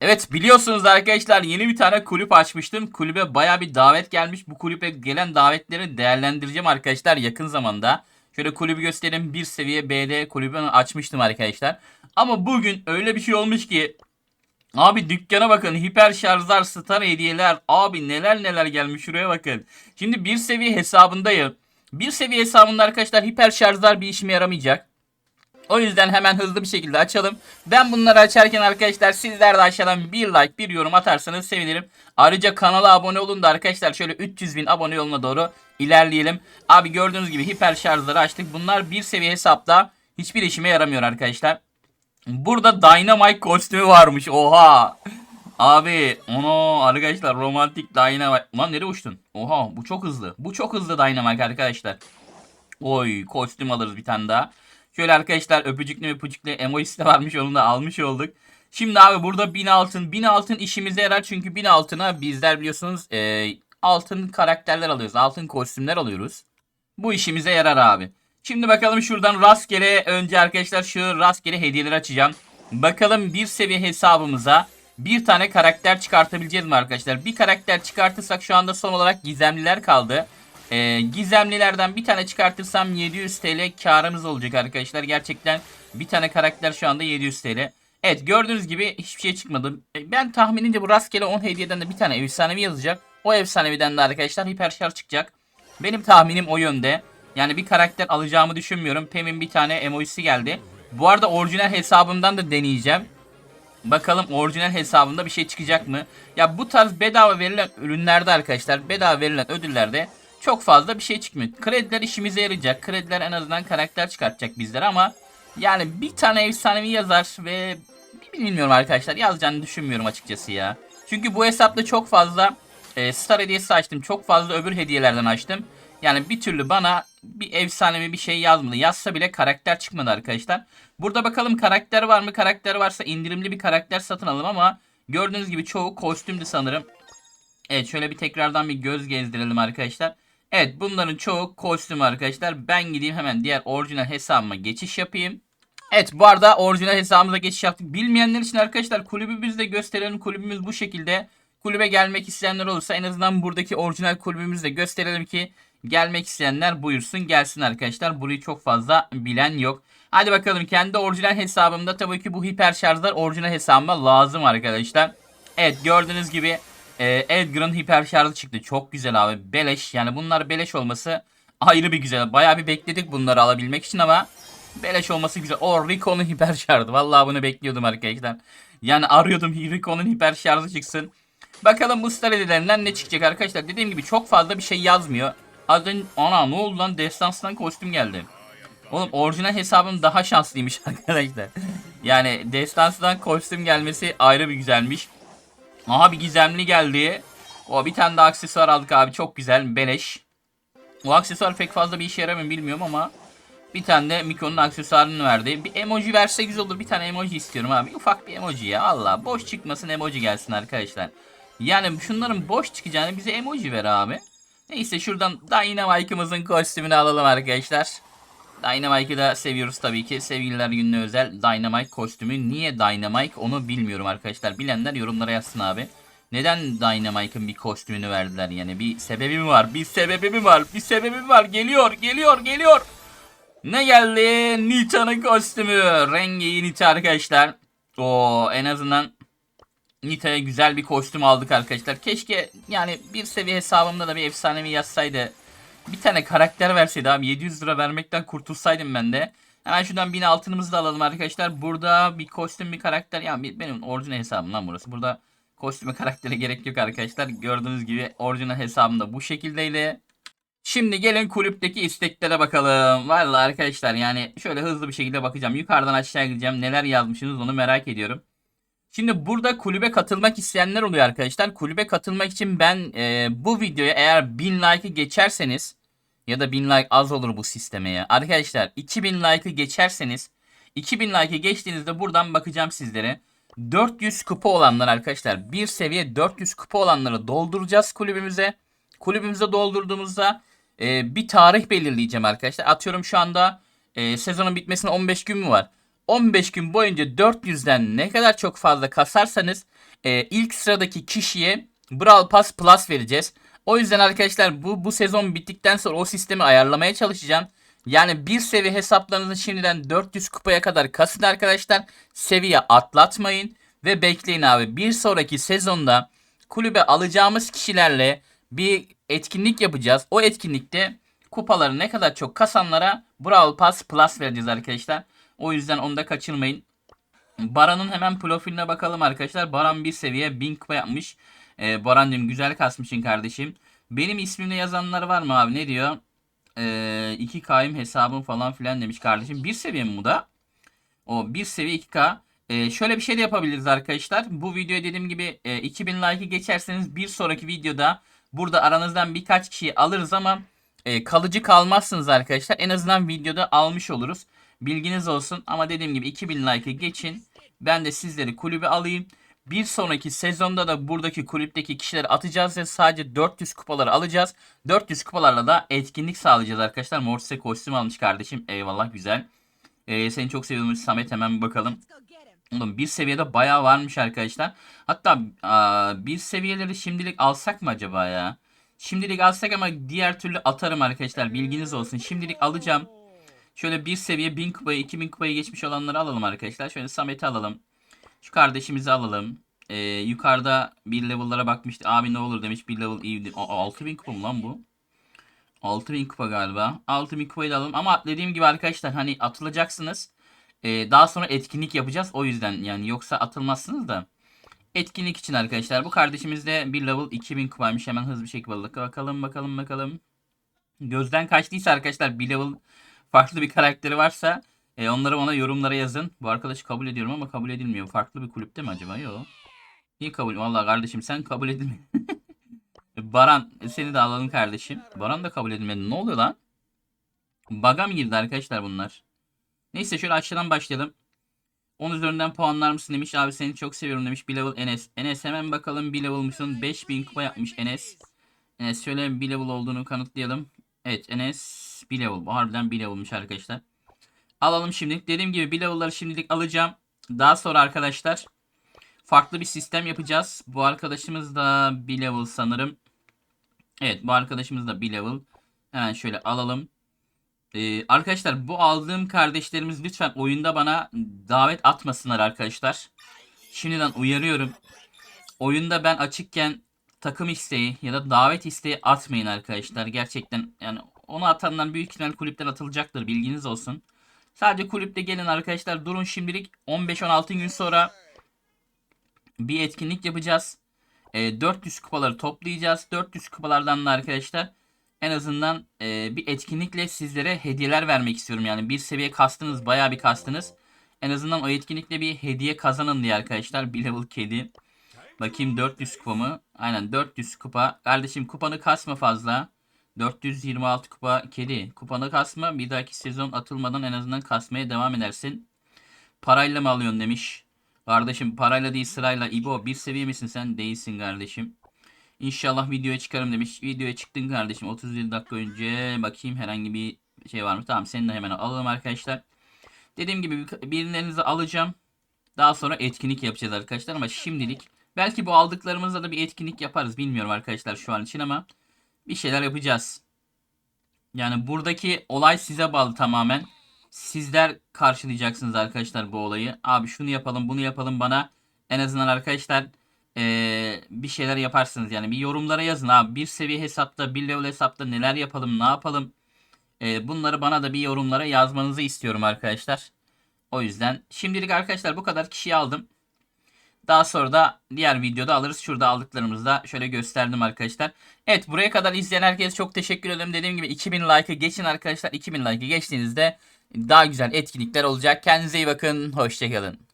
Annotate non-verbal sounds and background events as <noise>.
Evet biliyorsunuz arkadaşlar yeni bir tane kulüp açmıştım. Kulübe baya bir davet gelmiş. Bu kulübe gelen davetleri değerlendireceğim arkadaşlar yakın zamanda. Şöyle kulübü göstereyim. Bir seviye BD kulübü açmıştım arkadaşlar. Ama bugün öyle bir şey olmuş ki Abi dükkana bakın hiper şarjlar star hediyeler abi neler neler gelmiş şuraya bakın. Şimdi bir seviye hesabındayım. Bir seviye hesabında arkadaşlar hiper şarjlar bir işime yaramayacak. O yüzden hemen hızlı bir şekilde açalım. Ben bunları açarken arkadaşlar sizler de aşağıdan bir like bir yorum atarsanız sevinirim. Ayrıca kanala abone olun da arkadaşlar şöyle 300 bin abone yoluna doğru ilerleyelim. Abi gördüğünüz gibi hiper şarjları açtık. Bunlar bir seviye hesapta hiçbir işime yaramıyor arkadaşlar. Burada Dynamite kostümü varmış. Oha. Abi onu arkadaşlar romantik Dynamite. Lan nereye uçtun? Oha bu çok hızlı. Bu çok hızlı Dynamite arkadaşlar. Oy kostüm alırız bir tane daha. Şöyle arkadaşlar öpücüklü öpücüklü emojisi de varmış onu da almış olduk. Şimdi abi burada 1000 altın. 1000 altın işimize yarar çünkü 1000 altına bizler biliyorsunuz e, altın karakterler alıyoruz. Altın kostümler alıyoruz. Bu işimize yarar abi. Şimdi bakalım şuradan rastgele önce arkadaşlar şu rastgele hediyeleri açacağım. Bakalım bir seviye hesabımıza bir tane karakter çıkartabileceğiz mi arkadaşlar? Bir karakter çıkartırsak şu anda son olarak gizemliler kaldı. Ee, gizemlilerden bir tane çıkartırsam 700 TL karımız olacak arkadaşlar. Gerçekten bir tane karakter şu anda 700 TL. Evet gördüğünüz gibi hiçbir şey çıkmadı. E, Ben tahminimce bu rastgele 10 hediyeden de bir tane efsanevi yazacak. O efsaneviden de arkadaşlar hiper şarj çıkacak. Benim tahminim o yönde. Yani bir karakter alacağımı düşünmüyorum. Pem'in bir tane emojisi geldi. Bu arada orijinal hesabımdan da deneyeceğim. Bakalım orijinal hesabında bir şey çıkacak mı? Ya bu tarz bedava verilen ürünlerde arkadaşlar bedava verilen ödüllerde çok fazla bir şey çıkmıyor. Krediler işimize yarayacak. Krediler en azından karakter çıkartacak bizlere ama yani bir tane efsanevi yazar ve bilmiyorum arkadaşlar yazacağını düşünmüyorum açıkçası ya. Çünkü bu hesapta çok fazla e, star hediyesi açtım. Çok fazla öbür hediyelerden açtım. Yani bir türlü bana bir efsanevi bir şey yazmadı. Yazsa bile karakter çıkmadı arkadaşlar. Burada bakalım karakter var mı? Karakter varsa indirimli bir karakter satın alalım ama gördüğünüz gibi çoğu kostümdü sanırım. Evet şöyle bir tekrardan bir göz gezdirelim arkadaşlar. Evet bunların çoğu kostüm arkadaşlar. Ben gideyim hemen diğer orijinal hesabıma geçiş yapayım. Evet bu arada orijinal hesabımıza geçiş yaptık. Bilmeyenler için arkadaşlar kulübümüzü de gösterelim. Kulübümüz bu şekilde. Kulübe gelmek isteyenler olursa en azından buradaki orijinal kulübümüzü de gösterelim ki gelmek isteyenler buyursun gelsin arkadaşlar. Burayı çok fazla bilen yok. Hadi bakalım kendi orijinal hesabımda tabii ki bu hiper şarjlar orijinal hesabıma lazım arkadaşlar. Evet gördüğünüz gibi e, Edgar'ın hiper şarjı çıktı. Çok güzel abi. Beleş. Yani bunlar beleş olması ayrı bir güzel. Bayağı bir bekledik bunları alabilmek için ama beleş olması güzel. O Rico'nun hiper şarjı. Vallahi bunu bekliyordum arkadaşlar. Yani arıyordum Rico'nun hiper şarjı çıksın. Bakalım bu star ne çıkacak arkadaşlar. Dediğim gibi çok fazla bir şey yazmıyor. Az önce ana ne oldu lan destanstan kostüm geldi. Oğlum orijinal hesabım daha şanslıymış <laughs> arkadaşlar. Yani destanstan kostüm gelmesi ayrı bir güzelmiş. Aha bir gizemli geldi. O bir tane daha aksesuar aldık abi. Çok güzel. Beleş. O aksesuar pek fazla bir işe yaramıyor bilmiyorum ama bir tane de Miko'nun aksesuarını verdi. Bir emoji verse güzel olur. Bir tane emoji istiyorum abi. Ufak bir emoji ya. Allah boş çıkmasın emoji gelsin arkadaşlar. Yani şunların boş çıkacağını bize emoji ver abi. Neyse şuradan Dynamite'ımızın kostümünü alalım arkadaşlar. Dynamite'ı da seviyoruz tabii ki. Sevgililer gününe özel Dynamite kostümü. Niye Dynamite onu bilmiyorum arkadaşlar. Bilenler yorumlara yazsın abi. Neden Dynamite'ın bir kostümünü verdiler yani? Bir sebebi mi var? Bir sebebi mi var? Bir sebebi mi var? Geliyor, geliyor, geliyor. Ne geldi? Nita'nın kostümü. Rengi Nita arkadaşlar. O en azından Nita'ya güzel bir kostüm aldık arkadaşlar. Keşke yani bir seviye hesabımda da bir efsanevi yazsaydı. Bir tane karakter verseydi abi 700 lira vermekten kurtulsaydım ben de. Hemen şuradan 1000 altınımızı da alalım arkadaşlar. Burada bir kostüm bir karakter. Yani benim orijinal hesabım lan burası. Burada kostüme karaktere gerek yok arkadaşlar. Gördüğünüz gibi orijinal hesabımda bu şekildeyle. Şimdi gelin kulüpteki isteklere bakalım. Vallahi arkadaşlar yani şöyle hızlı bir şekilde bakacağım. Yukarıdan aşağı gideceğim. Neler yazmışsınız onu merak ediyorum. Şimdi burada kulübe katılmak isteyenler oluyor arkadaşlar. Kulübe katılmak için ben e, bu videoya eğer 1000 like'ı geçerseniz ya da 1000 like az olur bu sisteme ya. Arkadaşlar 2000 like'ı geçerseniz 2000 like'ı geçtiğinizde buradan bakacağım sizlere. 400 kupa olanlar arkadaşlar bir seviye 400 kupa olanları dolduracağız kulübümüze. Kulübümüze doldurduğumuzda e, bir tarih belirleyeceğim arkadaşlar. Atıyorum şu anda e, sezonun bitmesine 15 gün mü var? 15 gün boyunca 400'den ne kadar çok fazla kasarsanız e, ilk sıradaki kişiye Brawl Pass Plus vereceğiz. O yüzden arkadaşlar bu bu sezon bittikten sonra o sistemi ayarlamaya çalışacağım. Yani bir seviye hesaplarınızı şimdiden 400 kupaya kadar kasın arkadaşlar. Seviye atlatmayın ve bekleyin abi. Bir sonraki sezonda kulübe alacağımız kişilerle bir etkinlik yapacağız. O etkinlikte kupaları ne kadar çok kasanlara Brawl Pass Plus vereceğiz arkadaşlar. O yüzden onu da kaçırmayın. Baran'ın hemen profiline bakalım arkadaşlar. Baran bir seviye 1000 kupa yapmış. Ee, Baran'cığım güzel kasmışsın kardeşim. Benim ismimle yazanlar var mı abi ne diyor? Ee, 2K'yım hesabım falan filan demiş kardeşim. Bir seviye mi bu da? O bir seviye 2K. Ee, şöyle bir şey de yapabiliriz arkadaşlar. Bu videoya dediğim gibi e, 2000 like'ı geçerseniz bir sonraki videoda burada aranızdan birkaç kişiyi alırız ama e, kalıcı kalmazsınız arkadaşlar. En azından videoda almış oluruz. Bilginiz olsun ama dediğim gibi 2000 like'ı geçin. Ben de sizleri kulübe alayım. Bir sonraki sezonda da buradaki kulüpteki kişileri atacağız ve sadece 400 kupaları alacağız. 400 kupalarla da etkinlik sağlayacağız arkadaşlar. Morse kostüm almış kardeşim. Eyvallah güzel. Ee, seni çok seviyorum Samet hemen bakalım. Oğlum bir seviyede bayağı varmış arkadaşlar. Hatta aa, bir seviyeleri şimdilik alsak mı acaba ya? Şimdilik alsak ama diğer türlü atarım arkadaşlar. Bilginiz olsun. Şimdilik alacağım. Şöyle bir seviye 1000 kupayı 2000 kupayı geçmiş olanları alalım arkadaşlar. Şöyle Samet'i alalım. Şu kardeşimizi alalım. Ee, yukarıda bir level'lara bakmıştı. Abi ne olur demiş bir level iyidir. Aa, 6000 kupa mı lan bu? 6000 kupa galiba. 6000 kupayı da alalım. Ama dediğim gibi arkadaşlar hani atılacaksınız. Ee, daha sonra etkinlik yapacağız. O yüzden yani yoksa atılmazsınız da. Etkinlik için arkadaşlar. Bu kardeşimiz de bir level 2000 kupaymış. Hemen hızlı bir şekilde bakalım bakalım bakalım. Gözden kaçtıysa arkadaşlar bir level farklı bir karakteri varsa e, onları bana yorumlara yazın. Bu arkadaşı kabul ediyorum ama kabul edilmiyor. Farklı bir kulüpte mi acaba? Yok. Niye kabul? Vallahi kardeşim sen kabul edilmiyor. <laughs> Baran seni de alalım kardeşim. Baran da kabul edilmedi. Ne oluyor lan? Baga mı girdi arkadaşlar bunlar? Neyse şöyle aşağıdan başlayalım. 10 üzerinden puanlar mısın demiş. Abi seni çok seviyorum demiş. Bir level Enes. Enes hemen bakalım bir level mısın? 5000 kupa yapmış Enes. Enes şöyle bir level olduğunu kanıtlayalım. Evet Enes bir level. Harbiden bir level'mış arkadaşlar. Alalım şimdilik. Dediğim gibi bir level'ları şimdilik alacağım. Daha sonra arkadaşlar farklı bir sistem yapacağız. Bu arkadaşımız da bir level sanırım. Evet bu arkadaşımız da bir level. Hemen şöyle alalım. Ee, arkadaşlar bu aldığım kardeşlerimiz lütfen oyunda bana davet atmasınlar arkadaşlar. Şimdiden uyarıyorum. Oyunda ben açıkken takım isteği ya da davet isteği atmayın arkadaşlar. Gerçekten yani onu atandan büyük ihtimal kulüpten atılacaktır. Bilginiz olsun. Sadece kulüpte gelin arkadaşlar. Durun şimdilik 15-16 gün sonra bir etkinlik yapacağız. E, 400 kupaları toplayacağız. 400 kupalardan da arkadaşlar en azından e, bir etkinlikle sizlere hediyeler vermek istiyorum. Yani bir seviye kastınız bayağı bir kastınız. En azından o etkinlikle bir hediye kazanın diye arkadaşlar. Bir level kedi. Bakayım 400 kupa mı? Aynen 400 kupa. Kardeşim kupanı kasma fazla. 426 kupa kedi. Kupanı kasma. Bir dahaki sezon atılmadan en azından kasmaya devam edersin. Parayla mı alıyorsun demiş. Kardeşim parayla değil sırayla. İbo bir seviye misin sen? Değilsin kardeşim. İnşallah videoya çıkarım demiş. Videoya çıktın kardeşim. 37 dakika önce. Bakayım herhangi bir şey var mı? Tamam seni de hemen alalım arkadaşlar. Dediğim gibi birilerinizi alacağım. Daha sonra etkinlik yapacağız arkadaşlar ama şimdilik belki bu aldıklarımızla da bir etkinlik yaparız. Bilmiyorum arkadaşlar şu an için ama bir şeyler yapacağız. Yani buradaki olay size bağlı tamamen. Sizler karşılayacaksınız arkadaşlar bu olayı. Abi şunu yapalım bunu yapalım bana. En azından arkadaşlar ee, bir şeyler yaparsınız. Yani bir yorumlara yazın abi. Bir seviye hesapta bir level hesapta neler yapalım ne yapalım. Ee, bunları bana da bir yorumlara yazmanızı istiyorum arkadaşlar. O yüzden şimdilik arkadaşlar bu kadar kişiyi aldım. Daha sonra da diğer videoda alırız. Şurada aldıklarımızı da şöyle gösterdim arkadaşlar. Evet buraya kadar izleyen herkese çok teşekkür ederim. Dediğim gibi 2000 like'ı geçin arkadaşlar. 2000 like'ı geçtiğinizde daha güzel etkinlikler olacak. Kendinize iyi bakın. Hoşçakalın.